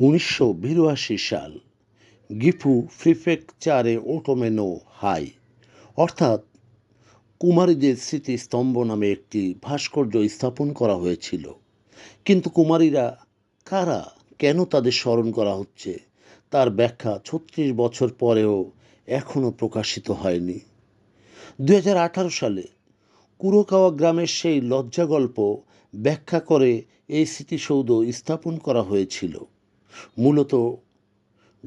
উনিশশো বিরাশি সাল, গিফু প্রিফেকচারে ওটোমেনো হাই, অর্থাৎ কুমারীদের স্মৃতিস্তম্ভ নামে একটি ভাস্কর্য স্থাপন করা হয়েছিল। কিন্তু কুমারীরা কারা, কেন তাদের স্মরণ করা হচ্ছে, তার ব্যাখ্যা ছত্রিশ বছর পরেও এখনও প্রকাশিত হয়নি। দু হাজার আঠারো সালে কুরোকাওয়া গ্রামের সেই লজ্জা গল্প ব্যাখ্যা করে এই স্মৃতিসৌধ স্থাপন করা হয়েছিল। মূলত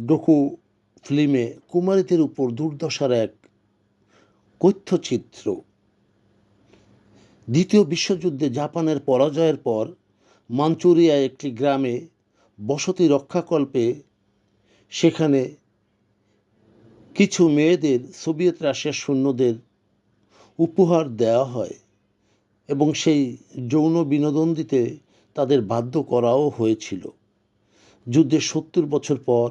ডোকু ফিল্মে কুমারীদের উপর দুর্দশার এক কথ্যচিত্র। দ্বিতীয় বিশ্বযুদ্ধে জাপানের পরাজয়ের পর মাঞ্চুরিয়া একটি গ্রামে বসতি রক্ষাকল্পে সেখানে কিছু মেয়েদের, সোভিয়েত রাশিয়ার সৈন্যদের উপহার দেওয়া হয় এবং সেই যৌন বিনোদন দিতে তাদের বাধ্য করাও হয়েছিল। যুদ্ধের সত্তর বছর পর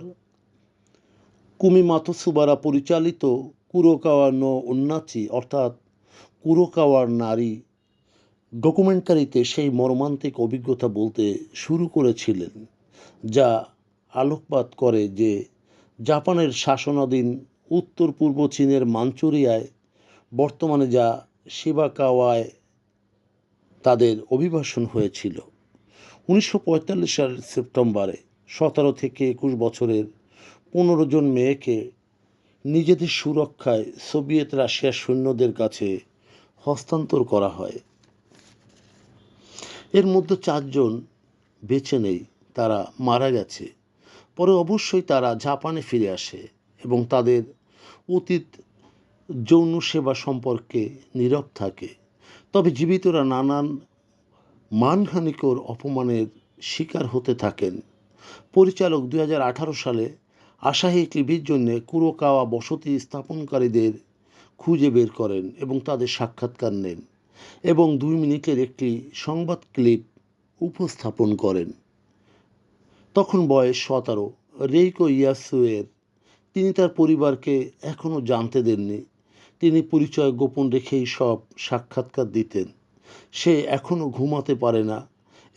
কুমি মাতসুবারা পরিচালিত কুরোকাওয়া নো উন্নাচি, অর্থাৎ কুরোকাওয়ার নারী ডকুমেন্টারিতে সেই মর্মান্তিক অভিজ্ঞতা বলতে শুরু করেছিলেন, যা আলোকপাত করে যে জাপানের শাসনাধীন উত্তর পূর্ব চীনের মাঞ্চুরিয়ায় বর্তমানে যা শিবাকাওয়ায় তাদের অভিবাসন হয়েছিল। উনিশশো পঁয়তাল্লিশ সালের সেপ্টেম্বরে সতেরো থেকে একুশ বছরের পনেরো জন মেয়েকে নিজেদের সুরক্ষায় সোভিয়েত রাশিয়ার সৈন্যদের কাছে হস্তান্তর করা হয়। এর মধ্যে চারজন বেঁচে নেই, তারা মারা গেছে। পরে অবশ্যই তারা জাপানে ফিরে আসে এবং তাদের অতীত যৌন সেবা সম্পর্কে নীরব থাকে। তবে জীবিতরা নানান মানহানিকর অপমানের শিকার হতে থাকেন। পরিচালক দুই হাজার আঠারো সালে আশাহী টিভির জন্যে কুরোকাওয়া বসতি স্থাপনকারীদের খুঁজে বের করেন এবং তাদের সাক্ষাৎকার নেন এবং দুই মিনিটের একটি সংবাদ ক্লিপ উপস্থাপন করেন। তখন বয়স সতেরো। রেইকো ইয়াসুয়ের তিনি তার পরিবারকে এখনও জানতে দেননি। তিনি পরিচয় গোপন রেখেই সব সাক্ষাৎকার দিতেন। সে এখনও ঘুমাতে পারে না।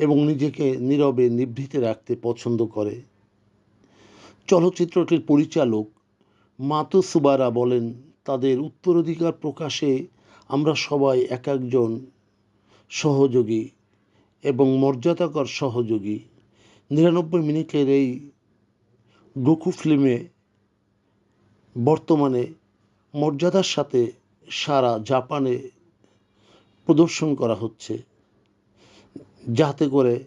এবং নিজেকে নীরবে নিভৃতে রাখতে পছন্দ করে। চলচ্চিত্রটির পরিচালক মাতো সুবারা বলেন, তাদের উত্তরাধিকার প্রকাশে আমরা সবাই এক একজন সহযোগী এবং মর্যাদাকর সহযোগী। নিরানব্বই মিনিটের এই গোকু ফিল্মে বর্তমানে মর্যাদার সাথে সারা জাপানে প্রদর্শন করা হচ্ছে। যাতে করে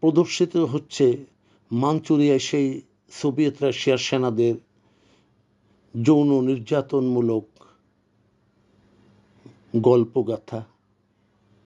প্রদর্শিত হচ্ছে মাঞ্চুরিয়ায় সেই সোভিয়েত রাশিয়ার সেনাদের যৌন নির্যাতনমূলক গল্পগাথা।